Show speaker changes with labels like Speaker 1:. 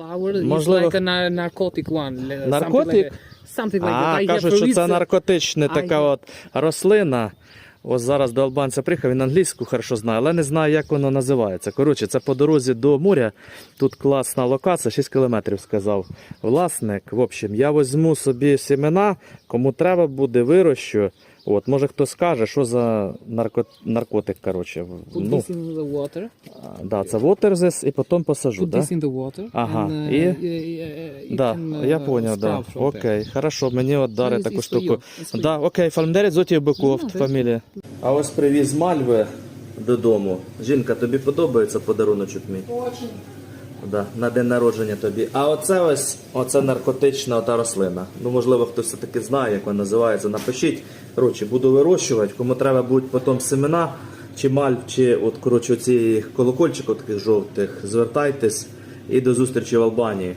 Speaker 1: flower is
Speaker 2: Можливо-
Speaker 1: like a na- narcotic one.
Speaker 2: Наркотик?
Speaker 1: Something like, something like
Speaker 2: А,
Speaker 1: that. I
Speaker 2: кажуть,
Speaker 1: have
Speaker 2: що
Speaker 1: read
Speaker 2: це
Speaker 1: the-
Speaker 2: наркотична
Speaker 1: I
Speaker 2: така
Speaker 1: have-
Speaker 2: от рослина. Ось зараз до албанця приїхав, він англійську хорошо знає, але не знаю, як воно називається. Коротше, це по дорозі до моря. Тут класна локація, 6 кілометрів сказав власник. В общем, я візьму собі семена, кому треба буде, вирощу. От, може хто скаже, що за нарко... наркотик, коротше.
Speaker 1: Put
Speaker 2: Ну,
Speaker 1: this in the water.
Speaker 2: да, це water і потім посажу,
Speaker 1: Put
Speaker 2: да?
Speaker 1: this in the water.
Speaker 2: Ага,
Speaker 1: And, uh,
Speaker 2: і?
Speaker 1: uh, uh,
Speaker 2: Да,
Speaker 1: can,
Speaker 2: я
Speaker 1: uh,
Speaker 2: понял, да. Окей, хорошо, мені от дари
Speaker 1: It's-
Speaker 2: таку штуку. Да, окей, фальмдерець зотів биков,
Speaker 1: Ну, ти-
Speaker 2: фамілія. А ось привіз Мальви додому. Жінка, тобі подобається подаруночок мій?
Speaker 1: Очень.
Speaker 2: Да, на день народження тобі. А оце ось, оце наркотична ота рослина. Ну, можливо, хтось все-таки знає, як вона називається. Напишіть. Коротше, буду вирощувати. Кому треба будуть потім семена, чи мальв, чи от, коротше, оці колокольчик таких жовтих, звертайтесь і до зустрічі в Албанії.